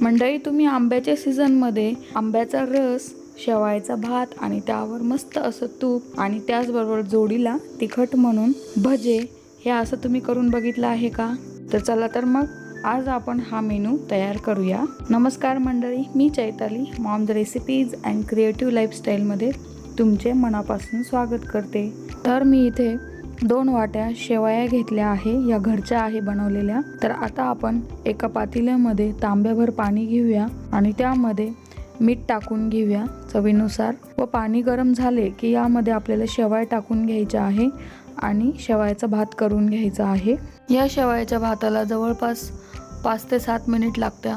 मंडळी तुम्ही आंब्याच्या सीझनमध्ये आंब्याचा रस शेवायचा भात आणि त्यावर मस्त असं तूप आणि त्याचबरोबर जोडीला तिखट म्हणून भजे हे असं तुम्ही करून बघितलं आहे का? तर चला तर मग आज आपण हा मेनू तयार करूया. नमस्कार मंडळी मी Chaitali moms recipes and creative लाईफस्टाईलमध्ये तुमचे मनापासून स्वागत करते. तर मी इथे दोन वाट्या शेवया घेतल्या आहे या घरच्या आहे बनवलेल्या. तर आता आपण एका पातेल्यामध्ये तांब्याभर पाणी घेऊया आणि त्यामध्ये मीठ टाकून घेऊया चवीनुसार. व पाणी गरम झाले की यामध्ये आपल्याला शेवाय टाकून घ्यायच्या आहे आणि शेवायचा भात करून घ्यायचा आहे. या शेवायच्या भाताला जवळपास पाच ते सात मिनिट लागत्या.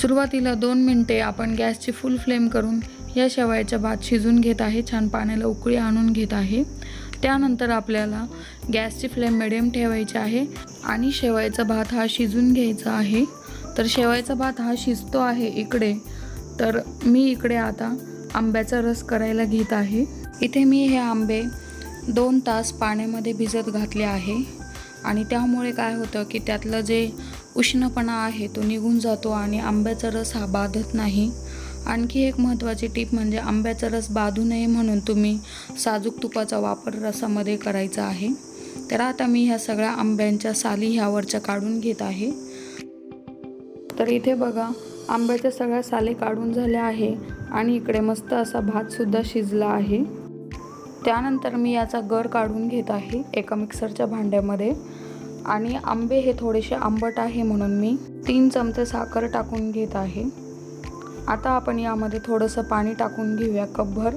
सुरुवातीला दोन मिनटे आपण गॅसची फुल फ्लेम करून या शेवायचा भात शिजून घेत आहे छान पाण्याला उकळी आणून घेत आहे. त्यानंतर आपल्याला गॅसची फ्लेम मिडियम ठेवायची आहे आणि शेवायचा भात हा शिजून घ्यायचा आहे. तर शेवायचा भात हा शिजतो आहे इकडे. तर मी इकडे आता आंब्याचा रस करायला घेत आहे. इथे मी हे आंबे दोन तास पाण्यामध्ये भिजत घातले आहे. आणि त्यामुळे काय होतं की त्यातलं जे उष्णपणा आहे तो निघून जातो आणि आंब्याचा रस हा बाधत नाही. आणखी एक महत्त्वाची टीप म्हणजे आंब्याचा रस बाधू नये म्हणून तुम्ही साजूक तुपाचा वापर रसामध्ये करायचा आहे. तर आता मी ह्या सगळ्या आंब्यांच्या साली ह्यावरच्या काढून घेत आहे. तर इथे बघा आंब्याच्या सगळ्या साली काढून झाल्या आहे आणि इकडे मस्त असा भातसुद्धा शिजला आहे. त्यानंतर मी याचा गर काढून घेत आहे एका मिक्सरच्या भांड्यामध्ये. आणि आंबे हे थोडेसे आंबट आहे म्हणून मी तीन चमचे साखर टाकून घेत आहे. आता आपण यामध्ये थोडंसं पाणी टाकून घेऊया कपभर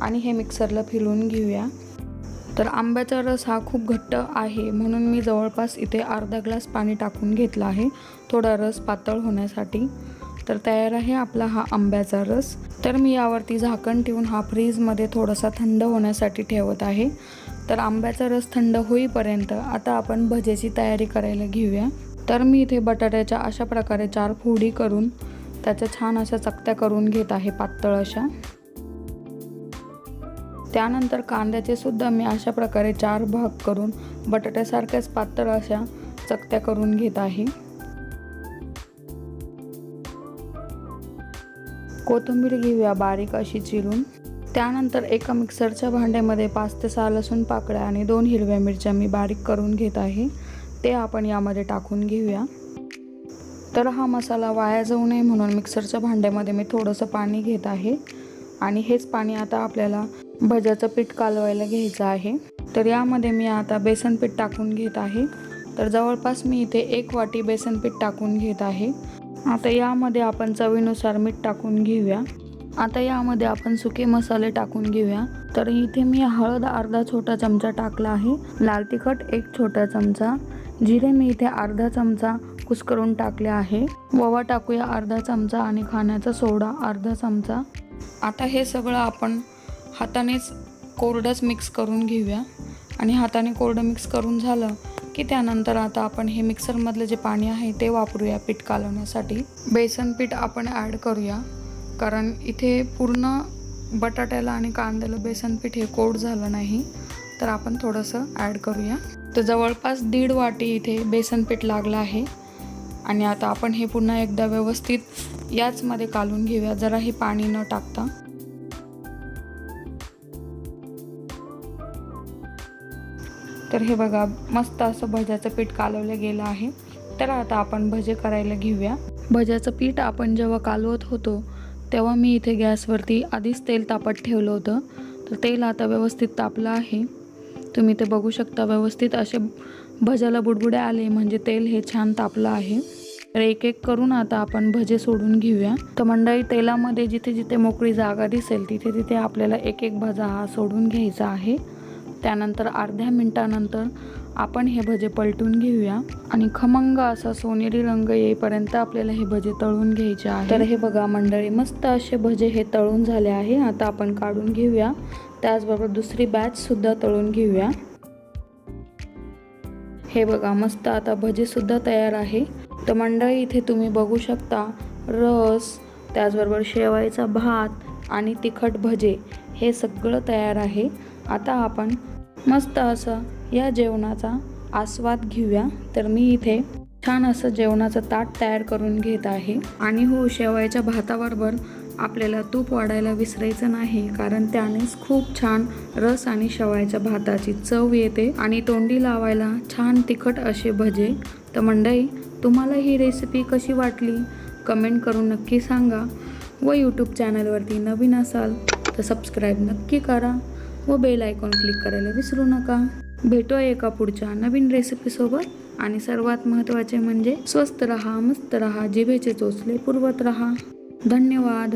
आणि हे मिक्सरला फिरवून घेऊया. तर आंब्याचा रस हा खूप घट्ट आहे म्हणून मी जवळपास इथे अर्धा ग्लास पाणी टाकून घेतला आहे थोडा रस पातळ होण्यासाठी. तर तयार आहे आपला हा आंब्याचा रस. तर मी यावरती झाकण ठेवून हा फ्रीजमध्ये थोडासा थंड होण्यासाठी ठेवत आहे. तर आंब्याचा रस थंड होईपर्यंत आता आपण भजेची तयारी करायला घेऊया. तर मी इथे बटाट्याच्या अशा प्रकारे चार फोडी करून त्याच्या छान अशा चकत्या करून घेत आहे पातळ अशा. त्यानंतर कांद्याचे सुद्धा मी अशा प्रकारे चार भाग करून बटाट्यासारख्याच पातळ अशा चकत्या करून घेत आहे. कोथिंबीर घेऊया बारीक अशी चिरून. त्यानंतर एका मिक्सरच्या भांड्यामध्ये पाच ते सहा लसूण पाकळ्या आणि दोन हिरव्या मिरच्या मी बारीक करून घेत आहे. ते आपण यामध्ये टाकून घेऊया. तर हा मसाला वाया जाऊ नये म्हणून मिक्सरच्या भांड्यामध्ये मी थोडंसं पाणी घेत आहे. आणि हेच पाणी आता आपल्याला भज्याचं पीठ कालवायला घ्यायचं आहे. तर यामध्ये मी आता बेसन पीठ टाकून घेत आहे. तर जवळपास मी इथे एक वाटी बेसन पीठ टाकून घेत आहे. आता यामध्ये आपण चवीनुसार मीठ टाकून घेऊया. आता यामध्ये आपण सुके मसाले टाकून घेऊया. तर इथे मी हळद अर्धा छोटा चमचा टाकला आहे. लाल तिखट एक छोटा चमचा. जिरे मी इथे अर्धा चमचा. कुस्करून टाकले आहे. ववा टाकूया अर्धा चमचा आणि खाण्याचा सोडा अर्धा चमचा. आता हे सगळं आपण हातानेच कोरडंच मिक्स करून घेऊया. आणि हाताने कोरडं मिक्स करून झालं की त्यानंतर आता आपण हे मिक्सरमधलं जे पाणी आहे ते वापरूया पीठ कालवण्यासाठी. बेसन पीठ आपण ॲड करूया. कारण इथे पूर्ण बटाट्याला आणि कांद्याला बेसन पीठ हे कोड झालं नाही. तर आपण थोडंसं ॲड करूया. तर जवळपास दीड वाटी इथे बेसन पीठ लागलं आहे. आणि आता आपण हे पुन्हा एकदा व्यवस्थित याचमध्ये कालून घेऊया. जरा हे पाणी न टाकता. तर हे बघा मस्त असं भज्याचं पीठ कालवलं गेलं आहे. तर आता आपण भजे करायला घेऊया. भज्याचं पीठ आपण जेव्हा कालवत होतो तेव्हा मी इथे गॅसवरती आधीच तेल तापत ठेवलं होतं. तर तेल आता व्यवस्थित तापलं आहे. तुम्ही ते बघू शकता व्यवस्थित असे भज्याला बुडबुडे आले म्हणजे तेल हे छान तापलं आहे. तर एक एक करून आता आपण भजे सोडून घेऊया. तर मंडळी तेलामध्ये जिथे जिथे मोकळी जागा दिसेल तिथे तिथे आपल्याला एक एक भजा हा सोडून घ्यायचा आहे. त्यानंतर अर्ध्या मिनटानंतर आपण हे भजे पलटून घेऊया. आणि खमंग असा सोनेरी रंग येईपर्यंत आपल्याला हे भजे तळून घ्यायचे आहे. तर हे बघा मंडळी मस्त असे भजे हे तळून झाले आहे. आता आपण काढून घेऊया. त्याचबरोबर दुसरी बॅच सुद्धा तळून घेऊया. हे बघा मस्त आता भजे सुद्धा तयार आहे. तर मंडळी इथे तुम्ही बघू शकता रस त्याचबरोबर शेवायचा भात आणि तिखट भजे. हे सगळं तयार आहे. आता आपण मस्त असं या जेवणाचा आस्वाद घेऊया. तर मी इथे छान असं जेवणाचं ताट तयार करून घेत आहे. आणि हो शेवायच्या भाताबरोबर आपल्याला तूप वाढायला विसरायचं नाही कारण त्यानेच खूप छान रस आणि शेवयाच्या भाताची चव येते आणि तोंडी लावायला छान तिखट असे भजे. तर मंडई तुम्हाला ही रेसिपी कशी वाटली? कमेंट करून नक्की सांगा व यूट्यूब चॅनलवरती नवीन असाल तर सबस्क्राईब नक्की करा व बेल आयकॉन क्लिक करायला विसरू नका. भेटूया एका पुढच्या नवीन रेसिपीसोबत आणि सर्वात महत्त्वाचे म्हणजे स्वस्त रहा मस्त रहा जिभेचे चोचले पुरवत रहा. धन्यवाद.